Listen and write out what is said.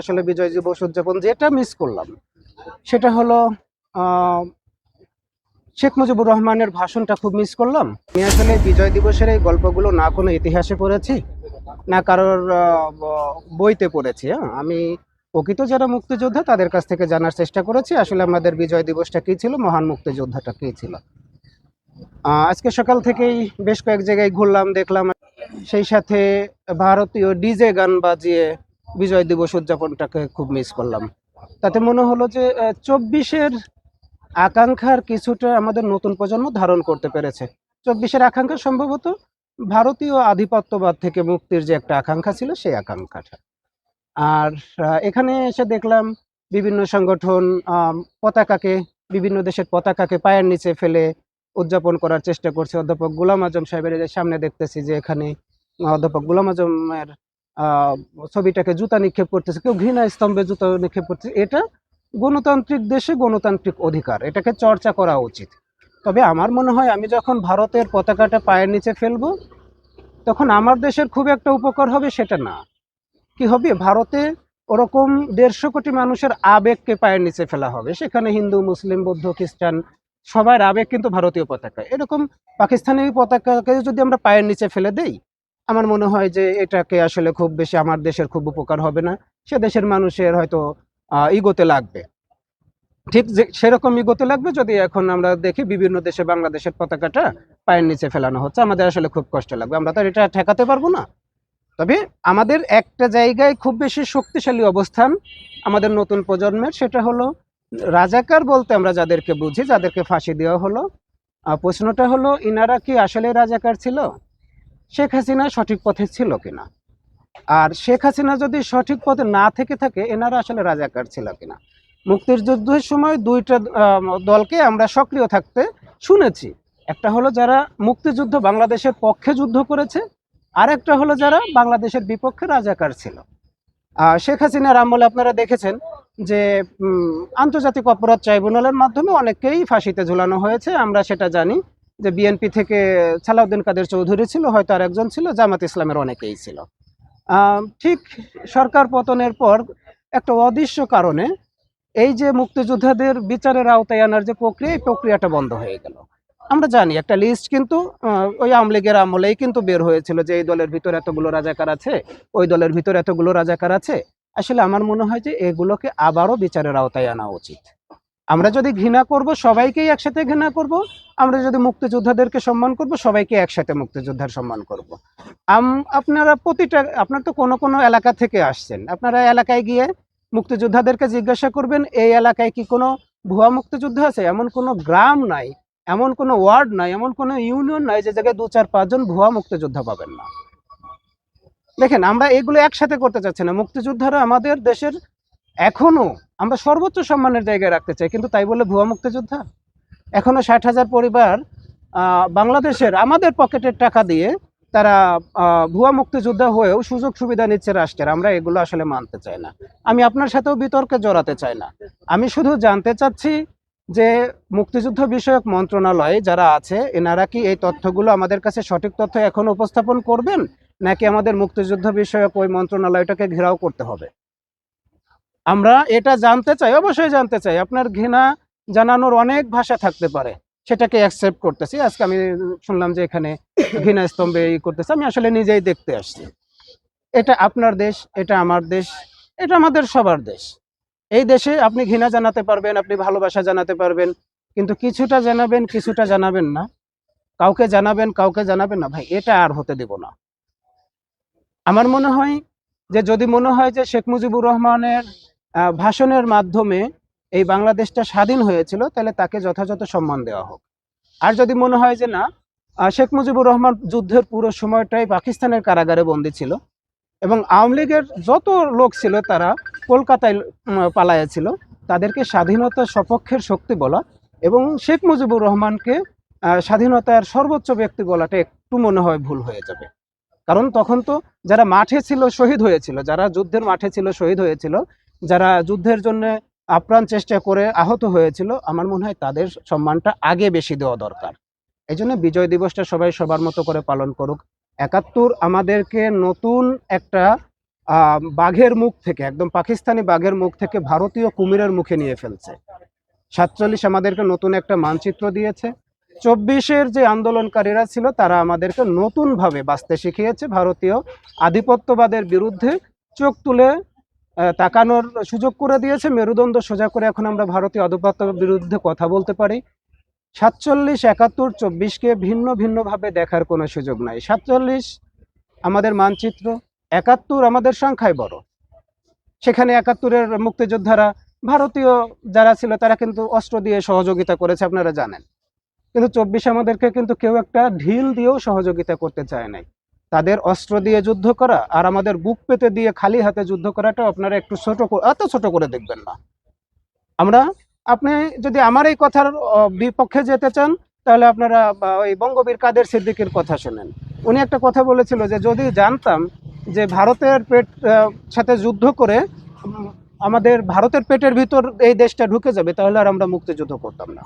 আসলে বিজয় দিবস উদযাপন যেটা মিস করলাম, সেটা হলো শেখ মুজিবুর রহমানের ভাষণটা খুব মিস করলাম। আমি আসলে বিজয় দিবসের এই গল্পগুলো না কোনো ইতিহাসে পড়েছি, না কারোর বইতে পড়েছি হ্যাঁ। আমি প্রকৃত যারা মুক্তিযোদ্ধা তাদের কাছ থেকে জানার চেষ্টা করেছি, আসলে আমাদের বিজয় দিবসটা কী ছিল, মহান মুক্তিযোদ্ধাটা কী ছিল। আজকে সকাল থেকেই বেশ কয়েক জায়গায় ঘুরলাম, দেখলাম, সেই সাথে ভারতীয় ডিজে গান বাজিয়ে বিজয় দিবস উদযাপনটাকে খুব মিস করলাম। তাতে মনে হলো যে চব্বিশের আকাঙ্ক্ষার কিছুটা আমাদের নতুন প্রজন্ম ধারণ করতে পেরেছে। চব্বিশের আকাঙ্ক্ষা সম্ভবত ভারতীয় আধিপত্যবাদ থেকে মুক্তির যে একটা আকাঙ্ক্ষা ছিল, সেই আকাঙ্ক্ষাটা। আর এখানে এসে দেখলাম বিভিন্ন সংগঠন পতাকাকে, বিভিন্ন দেশের পতাকাকে পায়ের নিচে ফেলে উদযাপন করার চেষ্টা করছে। অধ্যাপক গুলাম আজম সাহেবের সামনে দেখতেছি যে এখানে অধ্যাপক গুলাম আজমের ছবিটাকে জুতা নিক্ষেপ করতেছে, কেউ ঘৃণা স্তম্ভে জুতা নিক্ষেপ করতেছে, এটা গণতান্ত্রিক দেশে গণতান্ত্রিক অধিকার, এটাকে চর্চা করা উচিত। তবে আমার মনে হয় আমি যখন ভারতের পতাকাটা পায়ের নিচে ফেলব, তখন আমার দেশের খুব একটা উপকার হবে সেটা না। কি হবে? ভারতে ওরকম দেড়শো কোটি মানুষের আবেগকে পায়ের নিচে ফেলা হবে। সেখানে হিন্দু, মুসলিম, বৌদ্ধ, খ্রিস্টান, সবার আবেগ কিন্তু ভারতীয় পতাকা। এরকম পাকিস্তানি পতাকাকে যদি আমরা পায়ের নিচে ফেলে দেই আমার মনে হয় যে এটাকে আসলে খুব বেশি আমার দেশের খুব উপকার হবে না। সে দেশের মানুষের হয়তো ইগোতে লাগবে। ঠিক যে, সেরকম ইগোতে লাগবে যদি এখন আমরা দেখি বিভিন্ন দেশে বাংলাদেশের পতাকাটা পায়ের নিচে ফেলানো হচ্ছে, আমাদের আসলে খুব কষ্ট লাগবে। আমরা তো এটা ঠেকাতে পারব না। তবে আমাদের একটা জায়গায় খুব বেশি শক্তিশালী অবস্থান আমাদের নতুন প্রজন্মের, সেটা হলো রাজাকার বলতে আমরা যাদেরকে বুঝি, যাদেরকে ফাঁসি দেওয়া হলো। প্রশ্নটা হলো, ইনারা কি আসলে রাজাকার ছিল? শেখ হাসিনা সঠিক পথে ছিল কিনা? আর শেখ হাসিনা যদি সঠিক পথে না থেকে থাকে, এনারা আসলে রাজাকার ছিল কিনা? মুক্তির যুদ্ধের সময় দুইটা দলকে আমরা সক্রিয় থাকতে শুনেছি। একটা হলো যারা মুক্তিযুদ্ধ বাংলাদেশের পক্ষে যুদ্ধ করেছে আর একটা হলো যারা বাংলাদেশের বিপক্ষে রাজাকার ছিল। শেখ হাসিনার আমলে আপনারা দেখেছেন যে আন্তর্জাতিক অপরাধ ট্রাইব্যুনালের মাধ্যমে অনেককেই ফাঁসিতে ঝুলানো হয়েছে, আমরা সেটা জানি। যে বিএনপি থেকে সালাউদ্দিন কাদের চৌধুরী ছিল, হয়তো আর একজন ছিল, জামাত ইসলামের অনেকেই ছিল। ঠিক সরকার পতনের পর একটা অদৃশ্য কারণে এই যে মুক্তিযোদ্ধাদের বিচারের আওতায় আনার যে প্রক্রিয়া, এই প্রক্রিয়াটা বন্ধ হয়ে গেল। আমরা জানি একটা লিস্ট কিন্তু ওই আওয়ামী লীগের আমলেই কিন্তু বের হয়েছিল যে এই দলের ভিতরে এতগুলো রাজাকার আছে, ওই দলের ভিতরে এতগুলো রাজাকার আছে। আসলে আমার মনে হয় যে এগুলোকে আবারও বিচারের আওতায় আনা উচিত। আমরা যদি ঘৃণা করব, সবাইকেই একসাথে ঘৃণা করব। আমরা যদি মুক্তিযোদ্ধাদেরকে সম্মান করব, সবাইকে একসাথে মুক্তিযোদ্ধার সম্মান করব। আম, আপনারা প্রতিটা, আপনার তো কোনো কোনো এলাকা থেকে আসছেন। আপনারা এলাকায় গিয়ে মুক্তিযোদ্ধাদেরকে জিজ্ঞাসা করবেন, এই এলাকায় কি কোনো ভুয়া মুক্তিযোদ্ধা আছে? এমন কোনো গ্রাম নাই, এমন কোনো ওয়ার্ড নাই, এমন কোনো ইউনিয়ন নাই যে জায়গায় দু চার পাঁচজন ভুয়া মুক্তিযোদ্ধা পাবেন না? দেখেন, আমরা এগুলো একসাথে করতে চাচ্ছি না। মুক্তিযোদ্ধারা আমাদের দেশের এখনও আমরা সর্বোচ্চ সম্মানের জায়গায় রাখতে চাই, কিন্তু তাই বলে ভুয়া মুক্তিযোদ্ধা? এখনও ষাট হাজার পরিবার বাংলাদেশের আমাদের পকেটের টাকা দিয়ে তারা ভুয়া মুক্তিযোদ্ধা হয়েও সুযোগ সুবিধা নিচ্ছে রাষ্ট্রের। আমরা এগুলো আসলে মানতে চাই না। আমি আপনার সাথেও বিতর্কে জড়াতে চাই না। আমি শুধু জানতে চাচ্ছি যে মুক্তিযুদ্ধ বিষয়ক মন্ত্রণালয়ে যারা আছে, এনারা কি এই তথ্যগুলো আমাদের কাছে সঠিক তথ্য এখন উপস্থাপন করবেন? নাকি আমাদের মুক্তিযুদ্ধ বিষয়ক ওই মন্ত্রণালয়টাকে ঘেরাও করতে হবে? আমরা এটা জানতে চাই, অবশ্যই জানতে চাই। আপনার ঘৃণা জানানোর অনেক ভাষা থাকতে পারে, সেটাকে অ্যাকসেপ্ট করতেছি। আজকে আমি শুনলাম যে এখানে ঘৃণা স্তম্ভে ই করতেছে, আমি আসলে নিজেই দেখতে আসছি। এটা আপনার দেশ, এটা আমার দেশ, এটা আমাদের সবার দেশ। এই দেশে আপনি ঘৃণা জানাতে পারবেন, আপনি ভালোবাসা জানাতে পারবেন, কিন্তু কিছুটা জানাবেন কিছুটা জানাবেন না। কাউকে জানাবেন কাউকে জানাবেন না, ভাই, এটা আর হতে দেব না। আমার মনে হয় যে, যদি মনে হয় যে শেখ মুজিবুর রহমানের ভাষণের মাধ্যমে এই বাংলাদেশটা স্বাধীন হয়েছিল, তাহলে তাকে যথাযথ সম্মান দেওয়া হোক। আর যদি মনে হয় যে না শেখ মুজিবুর রহমান যুদ্ধের পুরো সময়টাই পাকিস্তানের কারাগারে বন্দী ছিল, এবং আওয়ামী লীগের যত লোক ছিল তারা কলকাতায় পালায়া ছিল, তাদেরকে স্বাধীনতা সপক্ষের শক্তি বলা এবং শেখ মুজিবুর রহমানকে স্বাধীনতার সর্বোচ্চ ব্যক্তি বলাটা একটু মনে হয় ভুল হয়ে যাবে। কারণ তখন তো যারা মাঠে ছিল শহীদ হয়েছিল, যারা যুদ্ধের মাঠে ছিল শহীদ হয়েছিল যারা যুদ্ধের জন্য আপ্রাণ চেষ্টা করে আহত হয়েছিল, আমার মনে হয় তাদের সম্মানটা আগে বেশি দেওয়া দরকার। এই জন্য বিজয় দিবসটা সবাই সবার মতো করে পালন করুক। একাত্তর আমাদেরকে নতুন একটা বাঘের মুখ থেকে, একদম পাকিস্তানি বাঘের মুখ থেকে ভারতীয় কুমিরের মুখে নিয়ে ফেলছে। সাতচল্লিশ আমাদেরকে নতুন একটা মানচিত্র দিয়েছে। চব্বিশের যে আন্দোলনকারীরা ছিল, তারা আমাদেরকে নতুনভাবে বাঁচতে শিখিয়েছে। ভারতীয় আধিপত্যবাদের বিরুদ্ধে চোখ তুলে তাকানোর সুযোগ করে দিয়েছে। মেরুদণ্ড সোজা করে এখন আমরা ভারতীয় আধিপত্যের বিরুদ্ধে কথা বলতে পারি। সাতচল্লিশ, একাত্তর, চব্বিশকে ভিন্ন ভিন্নভাবে দেখার কোনো সুযোগ নাই। সাতচল্লিশ, আমাদের মানচিত্র। একাত্তর, আমাদের সংখ্যায় বড়। সেখানে একাত্তরের মুক্তিযোদ্ধারা, ভারতীয় যারা ছিল, তারা কিন্তু অস্ত্র দিয়ে সহযোগিতা করেছে, আপনারা জানেন। কিন্তু চব্বিশ আমাদেরকে কিন্তু কেউ একটা ঢিল দিয়েও সহযোগিতা করতে চায় নাই। তাদের অস্ত্র দিয়ে যুদ্ধ করা আর আমাদের বুক পেতে দিয়ে খালি হাতে যুদ্ধ করাটা আপনারা একটু ছোট এত ছোট করে দেখবেন না। আমরা, আপনি যদি আমার এই কথার বিপক্ষে যেতে চান, তাহলে আপনারা ওই বঙ্গবীর কাদের সিদ্দিকের কথা শোনেন। উনি একটা কথা বলেছিল যে, যদি জানতাম যে ভারতের পেট সাথে যুদ্ধ করে আমাদের ভারতের পেটের ভিতর এই দেশটা ঢুকে যাবে, তাহলে আর আমরা মুক্তিযুদ্ধ করতাম না।